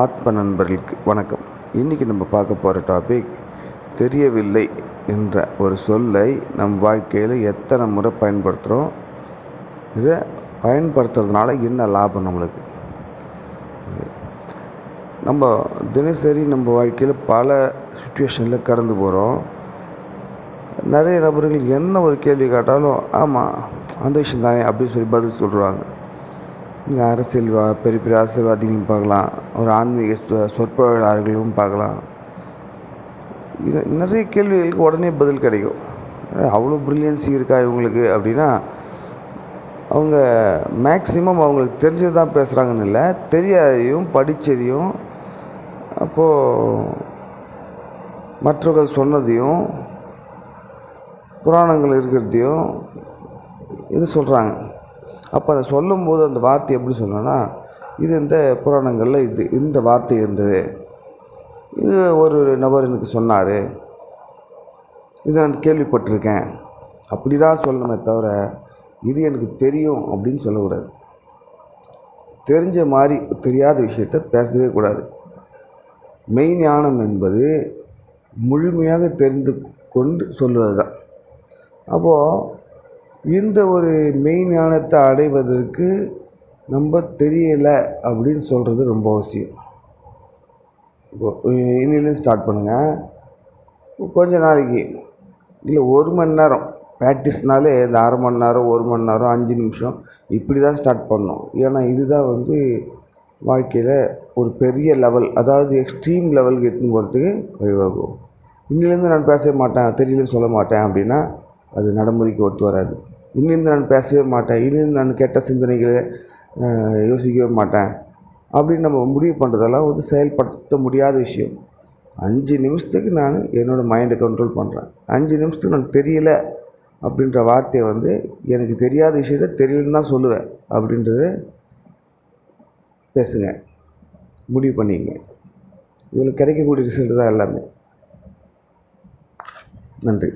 ஆத்ம நண்பர்களுக்கு வணக்கம். இன்றைக்கி நம்ம பார்க்க போகிற டாபிக் தெரியவில்லை என்ற ஒரு சொல்லை நம் வாழ்க்கையில் எத்தனை முறை பயன்படுத்துகிறோம் இதை பயன்படுத்துறதுனால என்ன லாபம் நம்மளுக்கு? நம்ம தினசரி நம்ம வாழ்க்கையில் பல சுச்சுவேஷனில் கடந்து போகிறோம் நிறைய நபர்கள் என்ன ஒரு கேள்வி கேட்டாலும் ஆமாம் அந்த விஷயம் தானே அப்படின்னு சொல்லி பதில் சொல்கிறாங்க இங்கே அரசியல் வா- பெரிய பெரிய அரசியல்வாதிகளும் பார்க்கலாம். ஒரு ஆன்மீக சொ- சொற்பொழிவாளர்களும் பார்க்கலாம். இது நிறைய கேள்விகளுக்கு உடனே பதில் கிடைக்கும். அவ்வளோ ப்ரில்லியன்சி இருக்கா இவங்களுக்கு அப்படின்னா அவங்க மேக்ஸிமம் அவங்களுக்கு தெரிஞ்சது தான் பேசுகிறாங்கன்னு இல்லை தெரியாதையும் படித்ததையும் அப்போது மற்றவர்கள் சொன்னதையும் புராணங்கள் இருக்கிறதையும் இது சொல்கிறாங்க அப்போ அதை சொல்லும்போது அந்த வார்த்தை எப்படி சொல்லணும்னா இது இந்த புராணங்களில் இது இந்த வார்த்தை இருந்தது. இது ஒரு நபர் எனக்கு சொன்னார். இதை நான் கேள்விப்பட்டிருக்கேன். அப்படி தான் சொல்லணுமே தவிர இது எனக்கு தெரியும் அப்படின்னு சொல்லக்கூடாது. தெரிஞ்ச மாதிரி தெரியாத விஷயத்த பேசவே கூடாது. மெய் ஞானம் என்பது முழுமையாக தெரிந்து கொண்டு சொல்வது தான் அப்போது இந்த ஒரு மெய்ஞானத்தை அடைவதற்கு நம்ம தெரியலை அப்படின்னு சொல்கிறது ரொம்ப அவசியம். இப்போ இன்னிலேருந்து ஸ்டார்ட் பண்ணுங்கள் கொஞ்ச நாளைக்கு இல்லை ஒரு மணி நேரம் ப்ராக்டிஸ்னாலே இந்த அரை மணி நேரம் ஒரு மணி நேரம் அஞ்சு நிமிஷம் இப்படி தான் ஸ்டார்ட் பண்ணணும். ஏன்னா இதுதான் வந்து வாழ்க்கையில் ஒரு பெரிய லெவல் அதாவது எக்ஸ்ட்ரீம் லெவலுக்கு எடுத்துன்னு போகிறதுக்கு வழிவாகும் இன்னிலேருந்து நான் பேசவே மாட்டேன் தெரியலன்னு சொல்ல மாட்டேன் அப்படின்னா அது நடைமுறைக்கு ஒத்து வராது. இனிந்து நான் பேசவே மாட்டேன். இனிந்து நான் கெட்ட சிந்தனைகளை யோசிக்கவே மாட்டேன். அப்படின்னு நம்ம முடிவு பண்ணுறதெல்லாம் வந்து செயல்படுத்த முடியாத விஷயம். அஞ்சு நிமிஷத்துக்கு நான் என்னோடய மைண்டை கண்ட்ரோல் பண்ணுறேன் அஞ்சு நிமிஷத்துக்கு நான் தெரியல அப்படின்ற வார்த்தையை வந்து எனக்கு தெரியாத விஷயத்த தெரியலன்னு தான் சொல்லுவேன். அப்படின்றது பேசுங்க. முடிவு பண்ணிங்க. இதில் கிடைக்கக்கூடிய ரிசல்ட் தான் எல்லாமே. நன்றி.